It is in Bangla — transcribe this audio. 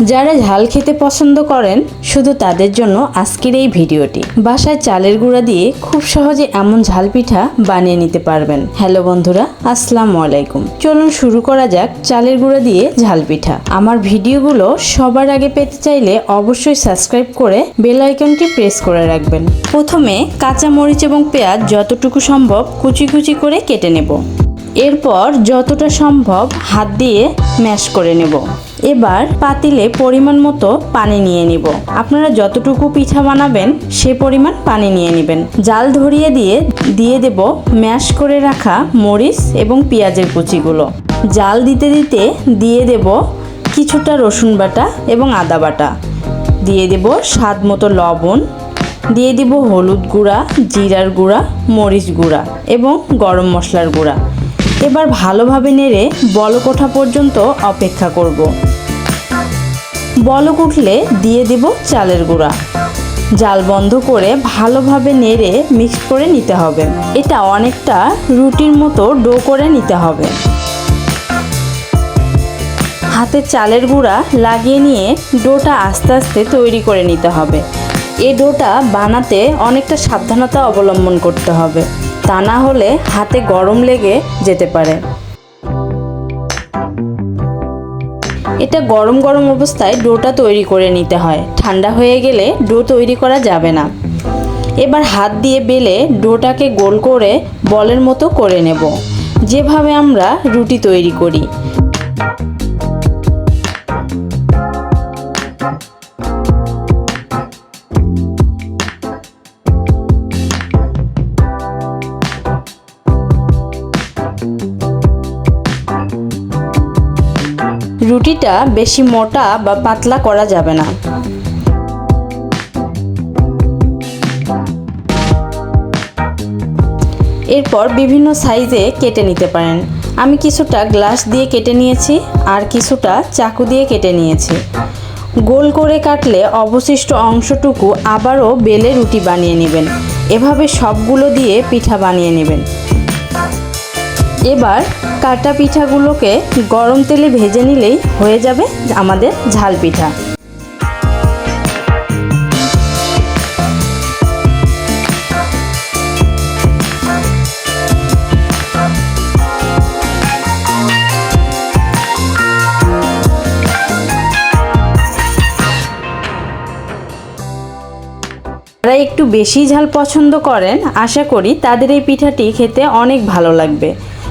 যারা ঝাল খেতে পছন্দ করেন, শুধু তাদের জন্য আজকের এই ভিডিওটি। বাসায় চালের গুঁড়া দিয়ে খুব সহজে এমন ঝাল পিঠা বানিয়ে নিতে পারবেন। হ্যালো বন্ধুরা, আসসালামু আলাইকুম। চলুন শুরু করা যাক চালের গুঁড়া দিয়ে ঝাল পিঠা। আমার ভিডিওগুলো সবার আগে পেতে চাইলে অবশ্যই সাবস্ক্রাইব করে বেল আইকনটি প্রেস করে রাখবেন। প্রথমে কাঁচা মরিচ এবং পেঁয়াজ যতটুকু সম্ভব কুচি কুচি করে কেটে নেব। এরপর যতটা সম্ভব হাত দিয়ে ম্যাশ করে নেব। এবার পাতিলে পরিমাণ মতো পানি নিয়ে নিব। আপনারা যতটুকু পিঠা বানাবেন, সে পরিমাণ পানি নিয়ে নেবেন। জাল ধরিয়ে দিয়ে দিয়ে দেব ম্যাশ করে রাখা মরিচ এবং পেঁয়াজের কুচিগুলো। জাল দিতে দিতে দিয়ে দেব কিছুটা রসুন বাটা এবং আদা বাটা। দিয়ে দেব স্বাদ মতো লবণ। দিয়ে দিব হলুদ গুঁড়া, জিরার গুঁড়া, মরিচ গুঁড়া এবং গরম মশলার গুঁড়া। এবার ভালোভাবে নেড়ে বলকোঠা পর্যন্ত অপেক্ষা করব। বলক উঠলে দিয়ে দেব চালের গুঁড়া। জাল বন্ধ করে ভালোভাবে নেড়ে মিক্স করে নিতে হবে। এটা অনেকটা রুটির মতো ডো করে নিতে হবে। হাতে চালের গুঁড়া লাগিয়ে নিয়ে ডোটা আস্তে আস্তে তৈরি করে নিতে হবে। এই ডোটা বানাতে অনেকটা সাবধানতা অবলম্বন করতে হবে। তা না হলে হাতে গরম লেগে যেতে পারে। এটা গরম গরম অবস্থায় ডোটা তৈরি করে নিতে হয়। ঠান্ডা হয়ে গেলে ডো তৈরি করা যাবে না। এবার হাত দিয়ে বেলে ডোটাকে গোল করে বলের মতো করে নেব। যেভাবে আমরা রুটি তৈরি করি। রুটিটা বেশি মোটা বা পাতলা করা যাবে না। এরপর বিভিন্ন সাইজে কেটে নিতে পারেন। আমি কিছুটা গ্লাস দিয়ে কেটে নিয়েছি আর কিছুটা চাকু দিয়ে কেটে নিয়েছি। গোল করে কাটলে অবশিষ্ট অংশটুকু আবারও বেলে রুটি বানিয়ে নেবেন। এভাবে সবগুলো দিয়ে পিঠা বানিয়ে নেবেন। এবার কাটা পিঠাগুলোকে গরম তেলে ভেজে নিলেই হয়ে যাবে আমাদের ঝাল পিঠা। যারা একটু বেশি ঝাল পছন্দ করেন, আশা করি তাদের এই পিঠাটি খেতে অনেক ভালো লাগবে।